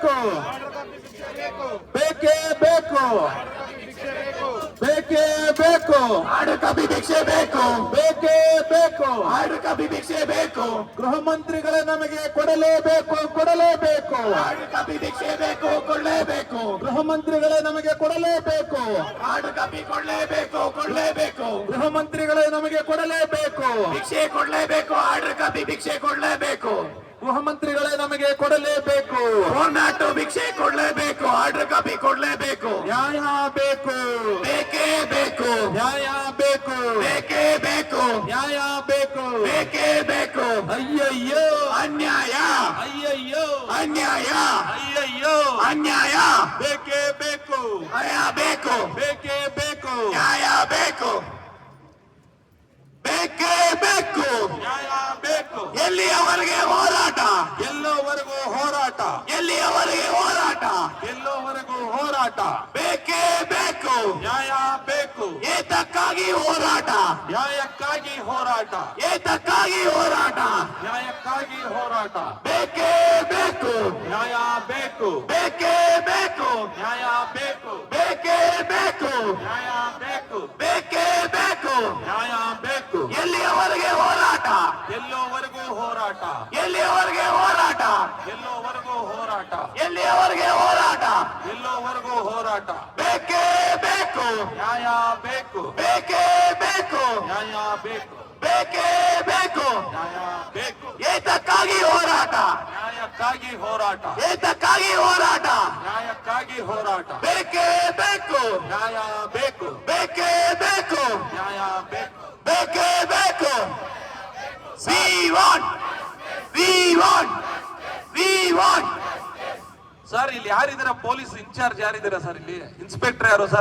ಬೇಕು ಬೇಕೇ ಬೇಕು ಬೇಕೇ ಬೇಕು ಆಡಕ ಭಿಕ್ಷೆ ಬೇಕು ಬೇಕೇ ಬೇಕು ಆಡಕ ಭಿಕ್ಷೆ ಬೇಕು ಗೃಹ ಮಂತ್ರಿಗಳೇ ನಮಗೆ ಕೊಡಲೇಬೇಕು ಕೊಡಲೇಬೇಕು ಆಡಕ ಭಿಕ್ಷೆ ಬೇಕು ಕೊಡಲೇಬೇಕು ಗೃಹ ಮಂತ್ರಿಗಳೇ ನಮಗೆ ಕೊಡಲೇಬೇಕು ಆಡಕ ಕೊಡಲೇಬೇಕು ಕೊಡಲೇಬೇಕು ಗೃಹ ಮಂತ್ರಿಗಳೇ ನಮಗೆ ಕೊಡಲೇಬೇಕು ಭಿಕ್ಷೆ ಕೊಡಲೇಬೇಕು ಆರ್ಡರ್ ಕಾಪಿ ಭಿಕ್ಷೆ ಕೊಡ್ಲೇಬೇಕು ಗೃಹ ಮಂತ್ರಿಗಳೇ ನಮಗೆ ಕೊಡಲೇಬೇಕು. ಫೋರ್ಮ್ಯಾಟು ಭಿಕ್ಷೆ ಕೊಡ್ಲೇಬೇಕು ಆರ್ಡರ್ ಕಾಪಿ ಕೊಡ್ಲೇಬೇಕು. ನ್ಯಾಯ ಬೇಕು. ಬೇಕೇ ಬೇಕು. ನ್ಯಾಯ ಬೇಕು. ಬೇಕೇ ಬೇಕು. ನ್ಯಾಯ ಬೇಕು. ಬೇಕೇ ಬೇಕು. ಅಯ್ಯಯ್ಯೋ. ಅನ್ಯಾಯ. ಅಯ್ಯಯ್ಯೋ. ಅನ್ಯಾಯ. ಅಯ್ಯಯ್ಯೋ. ಅನ್ಯಾಯ. ಬೇಕೇ ಬೇಕು. ನ್ಯಾಯ ಬೇಕು. ಬೇಕೇ ಬೇಕು. ನ್ಯಾಯ ಬೇಕು. ಬೇಕೇ ಬೇಕು. ನ್ಯಾಯ ಬೇಕು. ಎಲ್ಲಿಯವರೆಗೆ ಹೋರಾಟ. ಎಲ್ಲೋವರೆಗೂ ಹೋರಾಟ. ಎಲ್ಲಿಯವರೆಗೆ ಹೋರಾಟ? ಎಲ್ಲೋವರೆಗೂ ಹೋರಾಟ. ಬೇಕೇ ಬೇಕು. ನ್ಯಾಯ ಬೇಕು. ಏತಕ್ಕಾಗಿ ಹೋರಾಟ? ನ್ಯಾಯಕ್ಕಾಗಿ ಹೋರಾಟ. ಏತಕ್ಕಾಗಿ ಹೋರಾಟ? ನ್ಯಾಯಕ್ಕಾಗಿ ಹೋರಾಟ. ಬೇಕೇ ಬೇಕು. ನ್ಯಾಯ ಬೇಕು. ಬೇಕೇ ಬೇಕು. ನ್ಯಾಯ ಬೇಕು. ಬೇಕೇ ಬೇಕು. ನ್ಯಾಯ ಬೇಕು. ಬೇಕೇ ಬೇಕು. ನ್ಯಾಯ ಬೇಕು. ಎಲ್ಲಿಯವರೆಗೆ ಹೋರಾಟ? ಎಲ್ಲೋವರೆಗೂ ಹೋರಾಟ. ಎಲ್ಲೋವರೆಗೂ ಹೋರಾಟ. ಎಲ್ಲಿಯವರೆಗೆ ಹೋರಾಟ? ಎಲ್ಲೋವರೆಗೂ ಹೋರಾಟ. ಬೇಕೇ ಬೇಕು. ನ್ಯಾಯ ಬೇಕು. ಬೇಕೇ ಬೇಕು. ನ್ಯಾಯ ಬೇಕು. ಬೇಕೇ ಬೇಕು. ನ್ಯಾಯ ಬೇಕು. ಏತಕ್ಕಾಗಿ ಹೋರಾಟ? ನ್ಯಾಯಕ್ಕಾಗಿ ಹೋರಾಟ. ಏತಕ್ಕಾಗಿ ಹೋರಾಟ? ನ್ಯಾಯಕ್ಕಾಗಿ ಹೋರಾಟ. ಬೇಕೇ ಬೇಕು. ನ್ಯಾಯ ಬೇಕು. ಬೇಕೇ ಬೇಕು. ನ್ಯಾಯ ಬೇಕು. ಬೇಕೇ ಬೇಕು. C want we want we want sir ಇಲ್ಲಿ ಯಾರಿದ್ದೀರಾ? ಪೊಲೀಸ್ ಇನ್ಚಾರ್ಜ್ ಯಾರಿದ್ದೀರಾ ಸರ್ ಇಲ್ಲಿ? ಇನ್ಸ್ಪೆಕ್ಟರ್ ಯಾರು ಸರ್